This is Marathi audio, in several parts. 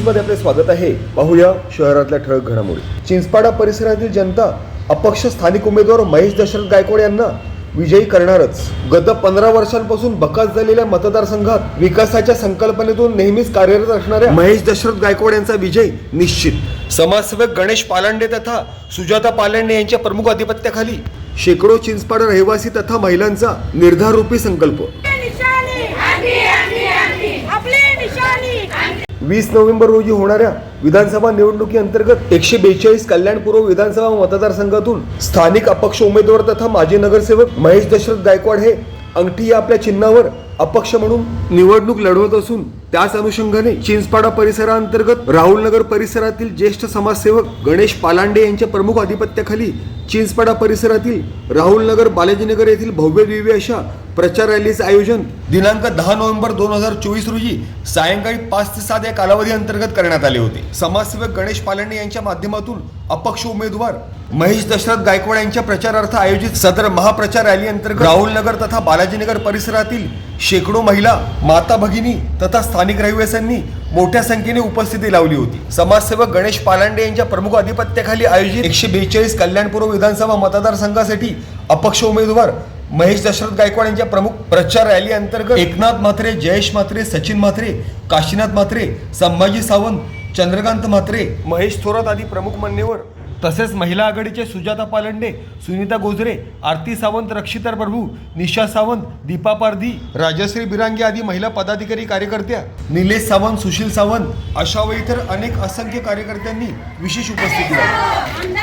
मध्ये आपले स्वागत आहे. पाहूया शहरातल्या ठळक घडामोडी. चिंचपाडा परिसरातील जनता अपक्ष स्थानिक उमेदवार महेश दशरथ गायकवाड यांना विजयी करणारच. गत पंधरा वर्षांपासून बकास झालेल्या मतदारसंघात विकासाच्या संकल्पनेतून नेहमीच कार्यरत असणाऱ्या महेश दशरथ गायकवाड यांचा विजय निश्चित. समाजसेवक गणेश पालांडे तथा सुजाता पालांडे यांच्या प्रमुख आधिपत्याखाली शेकडो चिंचपाडा रहिवासी तथा महिलांचा निर्धाररूपी संकल्प निशाणी आंधी आंधी आंधी आपली निशाणी वीस नोव्हेंबर रोजी होणाऱ्या विधानसभा निवडणुकीअंतर्गत एकशे बेचाळीस कल्याणपूर्व विधानसभा मतदारसंघातून स्थानिक अपक्ष उमेदवार तथा माजी नगरसेवक महेश दशरथ गायकवाड हे अंगठी या आपल्या चिन्हावर अपक्ष म्हणून निवडणूक लढवत असून त्याच अनुषंगाने चिंचपाडा परिसराअंतर्गत राहुलनगर परिसरातील ज्येष्ठ समाजसेवक गणेश पालांडे यांच्या प्रमुख आधिपत्याखाली चिंचपाडा परिसरातील राहुलनगर बालाजीनगर येथील भव्य दिव्य अशा प्रचार रॅलीचे आयोजन दिनांक दहा नोव्हेंबर दोन हजार चोवीस रोजी सायंकाळी पाच ते सात या कालावधी अंतर्गत करण्यात आले होते. समाजसेवक गणेश पालांडे यांच्या माध्यमातून अपक्ष उमेदवार महेश दशरथ गायकवाड यांच्या प्रचारार्थ आयोजित सदर महाप्रचार रॅली अंतर्गत राहुलनगर तथा बालाजीनगर परिसरातील शेकडो महिला माता भगिनी तथा स्थानिक रहिवाशांनी मोठ्या संख्येने उपस्थिती लावली होती. समाजसेवक गणेश पालांडे यांच्या प्रमुख आधिपत्याखाली आयोजित एकशे बेचाळीस कल्याणपूर्व विधानसभा मतदारसंघासाठी अपक्ष उमेदवार महेश दशरथ गायकवाड यांच्या प्रमुख प्रचार रॅली अंतर्गत एकनाथ म्हात्रे जयेश म्हात्रे सचिन म्हात्रे काशीनाथ म्हात्रे संभाजी सावंत चंद्रकांत म्हात्रे महेश थोरात आदी प्रमुख मान्यवर तसेच महिला आघाडीचे सुजाता पालंडे सुनीता गोजरे आरती सावंत रक्षिता प्रभू निशा सावंत दीपा पारधी राजश्री बिरांगे आदी महिला पदाधिकारी कार्यकर्त्या निलेश सावंत सुशील सावंत अशा व इतर अनेक असंख्य कार्यकर्त्यांनी विशेष उपस्थिती लावली.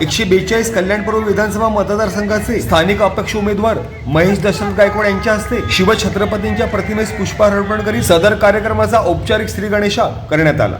एकशे बेचाळीस कल्याणपूर्व विधानसभा मतदारसंघाचे स्थानिक अपक्ष उमेदवार महेश दशरथ गायकवाड यांच्या हस्ते शिवछत्रपतींच्या प्रतिमेस पुष्पहार अर्पण करीत सदर कार्यक्रमाचा औपचारिक श्री गणेशा करण्यात आला.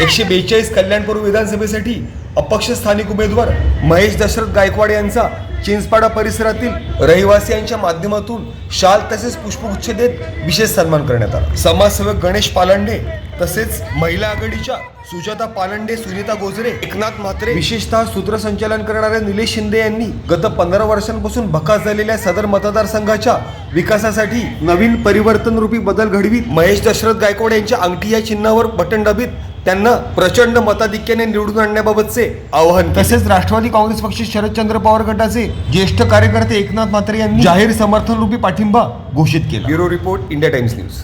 एकशे बेचाळीस कल्याणपूर्व विधानसभेसाठी अपक्ष स्थानिक उमेदवार महेश दशरथ गायकवाड यांचा चिंचपाडा परिसरातील रहिवासियांच्या माध्यमातून शाल तसेच पुष्पगुच्छ देत विशेष सन्मान करण्यात आला. समाजसेवक गणेश पालांडे तसेच महिला आघाडीच्या सुजाता पालंडे सुनीता गोजरे एकनाथ म्हात्रे विशेषतः सूत्रसंचालन करणाऱ्या निलेश शिंदे यांनी गत पंधरा वर्षांपासून भकास झालेल्या सदर मतदारसंघाच्या विकासासाठी नवीन परिवर्तन रूपी बदल घडवीत. महेश दशरथ गायकवाड यांच्या अंगठी या चिन्हावर बटन दाबीत त्यांना प्रचंड मताधिक्याने निवडून आणण्याबाबतचे आवाहन तसेच राष्ट्रवादी काँग्रेस पक्ष शरदचंद्र पवार गटाचे ज्येष्ठ कार्यकर्ते एकनाथ म्हात्रे यांनी जाहीर समर्थन रूपी पाठिंबा घोषित केला. Bureau report India Times news.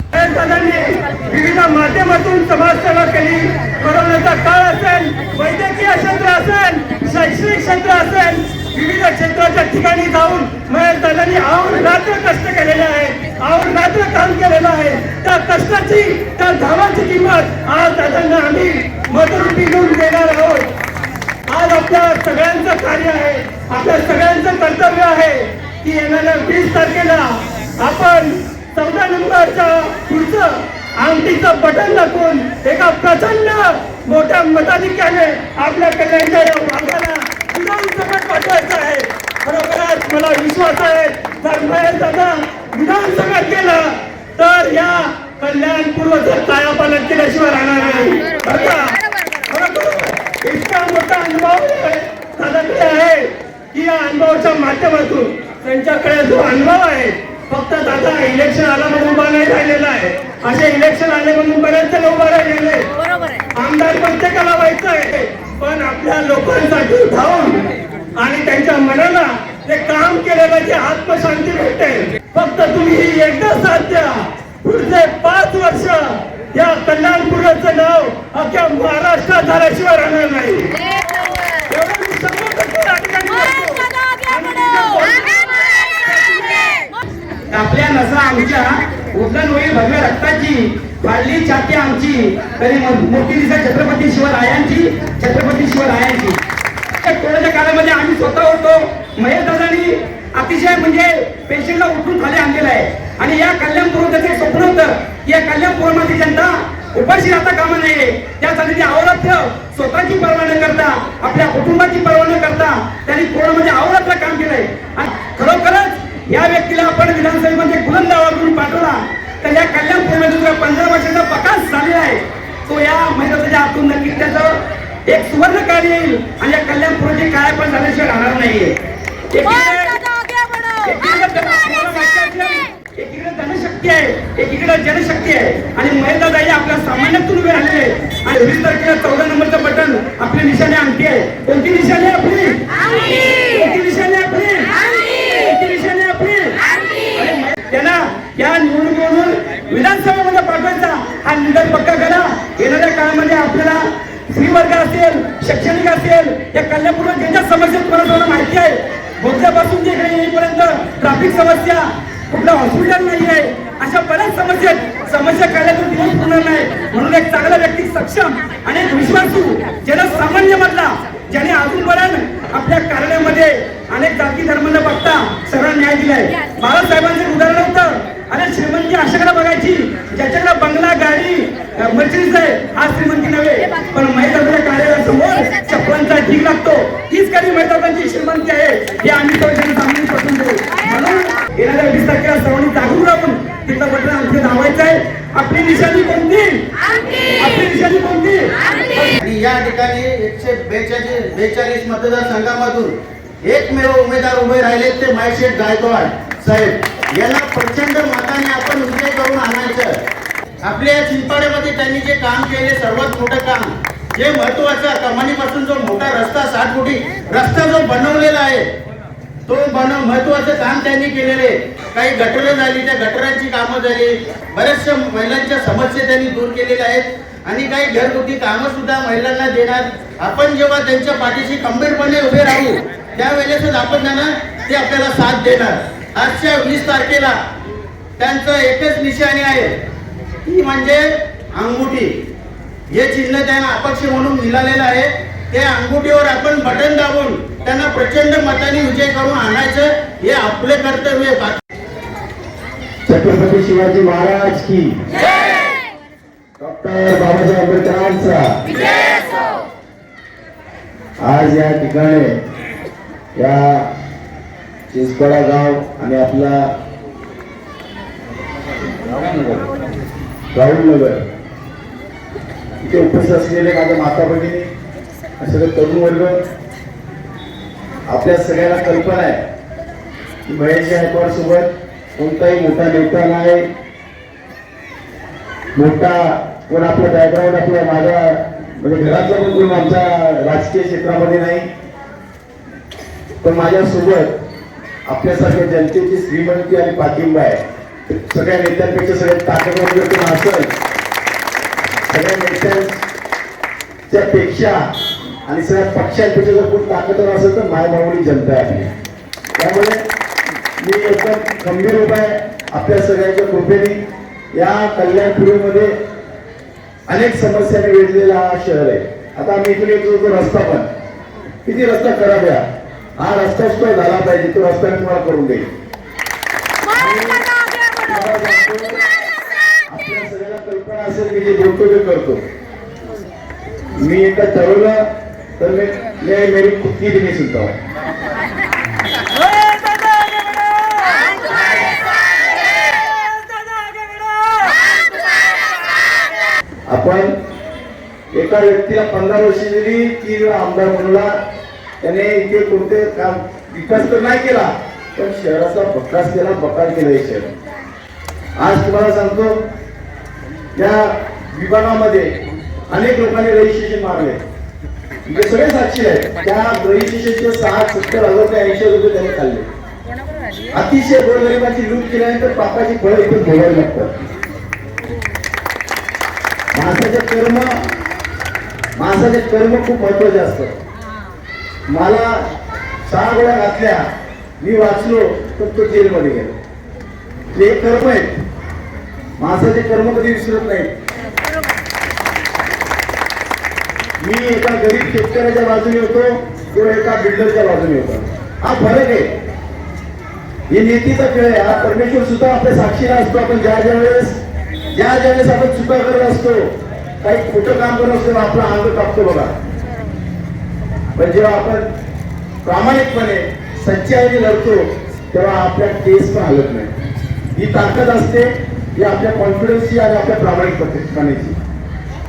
विविध माध्यमातून समाजसेवा केली. घडवण्याचा काळ असेल वैद्यकीय क्षेत्र असेल शैक्षणिक क्षेत्र असेल विविध क्षेत्राच्या ठिकाणी जाऊन महेश दादांनी आऊन रात्र कष्ट केलेले आहे आऊन रात्र काम केलेलं आहे. त्या कष्टाची त्या धावाची किंमत आज दादांना आम्ही मतरूपी घेऊन देणार आहोत. आज आपल्या सगळ्यांचं कार्य आहे आपल्या सगळ्यांचं कर्तव्य आहे की येणाऱ्या वीस तारखेला आपण चौदा नंबरच्या पुढचं अंगठीचं बटन दाखवून एका प्रचंड मोठ्या मताधिक्याने आपल्या कल्याणच्या या भागाला विधानसभेत पाठवायचं आहे. खरोखरच मला विश्वास आहे जर महेश दादा विधानसभेत गेलं तर या कल्याण पूर्वचं कायापालन केल्याशिवाय राहणार नाही. खरोखर इतका मोठा अनुभव दादाकडे आहे की या अनुभवाच्या माध्यमातून त्यांच्याकडे जो अनुभव आहे फक्त दादा इलेक्शन आला म्हणून उभा नाही राहिलेला आहे. असे इलेक्शन आले म्हणून बरेच जण उभा राहिलेले आमदार प्रत्येकाला व्हायचं आहे. पण आपल्या लोकांसाठी धावून आणि त्यांच्या मनाला ते काम केलेलं जे आत्मशांती भेटते फक्त तुम्ही ही एकदा साथ द्या. पुढचे पाच वर्ष या कल्याणपुराचं नाव अख्ख्या महाराष्ट्रात झाल्याशिवाय राहणार नाही. आपल्या नसा आमच्या उद्दन नोळी भगव्या रक्ताची फाडली छाती आमची तरी मोठी दिसा छत्रपती शिवरायांची छत्रपती शिवरायांची. त्या कोरोनाच्या काळामध्ये आम्ही स्वतः होतो. महेश दादानी अतिशय म्हणजे पेशंटला उठून खाली आणलेलं आहे. आणि या कल्याणपूर त्याचं स्वप्न होतं की या कल्याणपूरमध्ये जनता उपाशी राहता कामा नये त्यासाठी ते अहोरात्र स्वतःची पर्वा न करता आपल्या कुटुंबाची पर्वा न करता त्यांनी कोरोनामध्ये अहोरात्र काम केलंय. आणि खरोखर या व्यक्तीला आपण विधानसभेमध्ये बुलंद आवाज करून पाठवला. तर या कल्याणपूरमध्ये जो पंधरा वर्षाचा प्रकाश झालेला आहे तो या मैदानाच्या आतून नक्कीच त्याचं एक सुवर्ण कार्य येईल आणि या कल्याणपूरची काय पण झाल्याशिवाय राहणार नाहीये. एकीकडे- आहे हैं आपल्या- एकीकडे धनशक्ती आहे एकीकडे जनशक्ती आहे. आणि महिलादाई आपल्या सामान्यातून उभे राहिलेले आहे. आणि वीस तारखेला चौदा नंबरचं बटन आपली निशाणी अंगठी आहे. कोणती निशाणी आहे आपली कोणती निशाणी आहे आपली कोणती निशाणी आहे आपली आणि मै- त्यांना या निवडणुकीमधून विधानसभेमध्ये पाठवायचा हा निर्णय पक्का करा येणाऱ्या काळामध्ये आपल्याला स्त्री वर्ग असेल शैक्षणिक असेल या कल्याणपूर्व ज्यांच्या समस्या तुम्हाला सर्वांना माहिती आहे. भोगद्यापासून जे इकडे येईपर्यंत ट्रॅफिक समस्या कुठलं हॉस्पिटल नाही आहे अशा बऱ्याच समस्या आहेत. समस्या काढल्यातून दिवस पुरणार नाही. म्हणून एक चांगला व्यक्ती सक्षम आणि एक विश्वासू सामान्य मधला ज्याने अजूनपर्यंत आपल्या कार्यालयामध्ये अनेक जाती धर्मांना बघता सगळा न्याय दिलाय. बाळासाहेबांचं उदाहरण होतं. आणि श्रीमंती अशाकडे बघायची ज्याच्याकडे बंगला गाडी मर्चडीज आहे हा श्रीमंती नव्हे पण महिलांच्या कार्यालयासमोर चप्पलांचा ढीग लागतो. हीच खरी महिलांची श्रीमंती आहे हे आम्ही तो सामने पटवून देऊ. म्हणून येणाऱ्या वीस तारखेला सर्वांनी जागरूक राहून तिथं बटन आमचे धावायचं आहे. आपली निशाणी कोणती? आपली निशाणी कोणती? आणि या ठिकाणी एकशे बेचाळीस बेचाळीस मतदारसंघामधून एकमेव उमेदवार उभे राहिले ते मायशेठ गायकवाड साहेब. यांना प्रचंड मताने आपण विजय करून आणायचं. आपल्या चिंपाड्यामध्ये त्यांनी जे काम केले सर्वात मोठं काम जे महत्वाचं कमानीपासून जो मोठा रस्ता साठ कोटी रस्ता जो बनवलेला आहे तो बनव महत्वाचं काम त्यांनी केलेले काही गटरं झाली त्या गटरांची कामं झाली बऱ्याचशा महिलांच्या समस्या त्यांनी दूर केलेल्या आहेत. आणि काही घरगुती कामं सुद्धा महिलांना देणार. आपण जेव्हा त्यांच्या पाठीशी खंबीरपणे उभे राहू त्यावेळेसच आपण त्यांना ते आपल्याला साथ देणार. आजच्या वीस तारखेला त्यांचं एकच निशाणी आहे ती म्हणजे अंगुठी. हे चिन्ह त्यांना अपक्ष म्हणून मिळालेलं आहे. ते अंगुठीवर आपण बटन दाबून त्यांना प्रचंड मताने विजय करून आणायचं हे आपले कर्तव्य आहे. छत्रपती शिवाजी महाराज की. डॉक्टर बाबासाहेब आंबेडकरांचा. आज या ठिकाणी या चिंचपडा गाव आणि आपला राहुल नगर इथे उपस्थित असलेले माझ्या माता भगिनी सगळे तरुण वर्ग आपल्या सगळ्यांना कल्पना आहे की महेश गायकवाड सोबत कोणताही मोठा नेता नाही. मोठा कोण आपलं बॅकग्राऊंड आपल्या माझ्या म्हणजे घरातला पण कोण आमच्या राजकीय क्षेत्रामध्ये नाही. पण माझ्यासोबत आपल्यासारख्या जनतेची श्रीमंती आणि पाठिंबा आहे. सगळ्या नेत्यांपेक्षा सगळ्यात ताकदवर व्यक्ती माणसं असेल सगळ्या नेत्यांच्या पेक्षा आणि सगळ्या पक्षांपेक्षा जर कोण ताकदवर असेल तर मायभावली जनता आहे. आपली त्यामुळे मी एकदम गंभीर उपाय आहे. आपल्या सगळ्यांच्या कृपेने या कल्याणपुरीमध्ये अनेक समस्यांनी वेढलेला हा शहर आहे. आता आम्ही इकडे येतो तो रस्ता पण. किती रस्ता खराब आहे हा. हा रस्ता सुद्धा झाला पाहिजे. तो रस्ता मी तुम्हाला करून देईल आपल्या कल्पना असेल की जे बोलतो ते करतो. मी एकदा ठरवलं तर मी मेरी खुद की भी नहीं सुनता हूँ आपण एका व्यक्तीला पंधरा वर्ष दिली की आमदार म्हणला त्याने इथे कोणते काम विकास तर नाही केला पण शहराचा बकास केला बकाल केला शहर. आज तुम्हाला सांगतो या विभागामध्ये अनेक लोकांनी रजिस्ट्रेशन मारले. म्हणजे सगळे साक्षी आहेत. त्या रजिस्ट्रेशनचे सहा सत्तर हजार ते ऐंशी रुपये त्यांनी खाल्ले. अतिशय गोरगरिबांची लूट केल्यानंतर पापाची फळं इथून भोगावी लागतात. माणसाचे कर्म माणसाचे कर्म खूप महत्त्वाचे असतात. मला सहा गोळ्या घातल्या मी वाचलो तर तो जेलमध्ये गेला. हे कर्म आहेत माणसाचे कर्म कधी विसरत नाही मी एका गरीब शेतकऱ्याच्या बाजूने होतो तो एका बिल्डरच्या बाजूने होता. हा फरक आहे. हे नेतीचा खेळ आहे. हा परमेश्वर सुद्धा आपल्या साक्षीला असतो. आपण ज्या ज्या वेळेस ज्या ज्या वेळेस आपण चुका करत असतो काही खोटं काम करत असतो आपला अंग कापतो बघा पण जेव्हा आपण प्रामाणिकपणे सच्चाईने लढतो तेव्हा आपल्या केस पण हलत नाही ही ताकद असते ही आपल्या कॉन्फिडन्सची आणि आपल्या प्रामाणिकपणेची.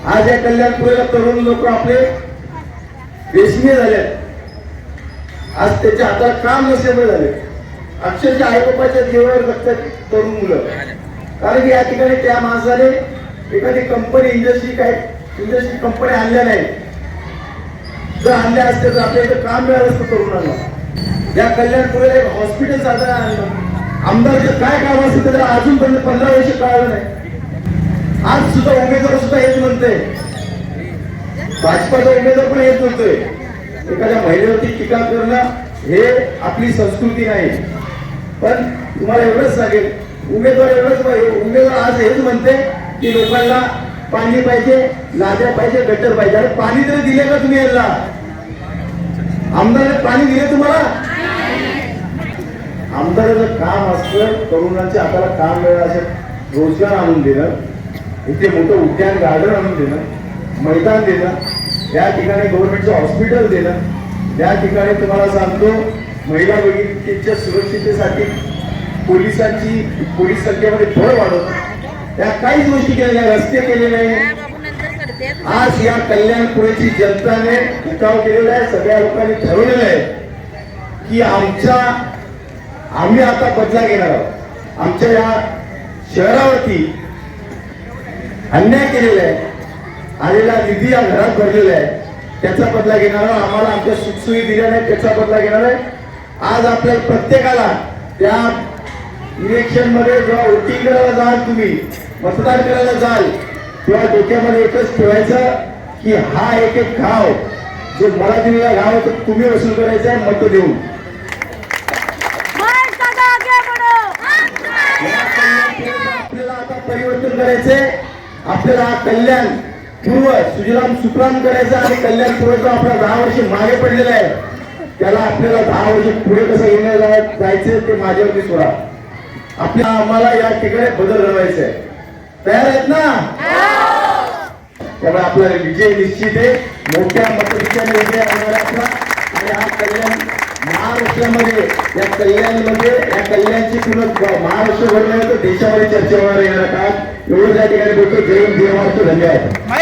आज या कल्याणपुरेला तरुण लोक आपले रेशमी झाले आज त्याच्या हातात काम नसल्यामुळे झाले. अक्षरशः आईबापाच्या जीवावर जगतात तरुण मुलं. कारण की या ठिकाणी त्या माणसाने एखादी कंपनी इंडस्ट्री काय इंडस्ट्री कंपनी आणल्या नाही. जर आणल्या असते तर आपल्या इथं काम मिळालं असतं तरुणांना. या कल्याणपुरेला एक हॉस्पिटल साधारण आणलं. आमदारचं काय काम असतं त्याला अजूनपर्यंत पंधरा वर्ष कळालं नाही. आज सुद्धा उमेदवार सुद्धा हेच म्हणते भाजपाचा उमेदवार पण हेच म्हणतोय. एखाद्या महिलेवरती टीका करणं हे आपली संस्कृती नाही. पण तुम्हाला एवढंच सांगेल उमेदवार एवढंच उमेदवार आज हेच म्हणते की लोकांना पाणी पाहिजे लाद्या पाहिजे गटर पाहिजे. अरे पाणी तरी दिले का तुम्ही यांना? आमदार पाणी दिले तुम्हाला? आमदाराचं काम असतं तरुणांच्या हाताला काम मिळालं असं रोजगार आणून देणं इथे मोठं उद्यान गार्डन आणून देणं मैदान देणं या ठिकाणी गव्हर्नमेंटचं हॉस्पिटल देणं या ठिकाणी तुम्हाला सांगतो महिला भगिनींच्या सुरक्षितेसाठी पोलिसांची पोलीस संख्येमध्ये भर वाढवणं त्या काहीच गोष्टी केलेल्या नाही, रस्ते केले नाही. आज या कल्याणपुरेची जनताने उठाव केलेला आहे सगळ्या लोकांनी ठरवलेलं आहे की आमच्या आम्ही आता बदला घेणार आहोत. आमच्या या शहरावरती अन्याय केलेला आहे. आलेला निधी या घरात भरलेला आहे. त्याचा बदला घेणार आहोत. आम्हाला आमच्या सुखसुई दिल्या नाही त्याचा बदला घेणार आहे. आज आपल्या प्रत्येकाला त्या इलेक्शनमध्ये जेव्हा वोटिंग करायला जाल तुम्ही मतदान करायला जाल तेव्हा डोक्यामध्ये एकच ठेवायचं की हा एक एक घाव जो मला दिलेला घाव तो तुम्ही वसूल करायचा आहे मत देऊन महेश दादा आगे बढ़ो आपल्याला आता करायचे. आपल्याला हा कल्याण पूर्व सुजलाम सुफलाम करायचं आणि कल्याण पूर्वचा आपला दहा वर्ष मागे पडलेला आहे त्याला आपल्याला दहा वर्ष पुढे कसं घेऊन जायचं ते माझ्यावरती सोडा. आपल्या आम्हाला या ठिकाणी बदल घडवायचा आहे तयार आहेत ना? त्यामुळे आपल्याला विजय निश्चित आहे. मोठ्या मतपेक्षाने विजय होणार आपला आणि हा कल्याण महाराष्ट्रामध्ये या कल्याणमध्ये या कल्याणची पूर्ण महाराष्ट्र नाही देशामध्ये चर्चेवर येणार काळात एवढं त्या ठिकाणी बोलतो जय हिंद, धन्यवाद.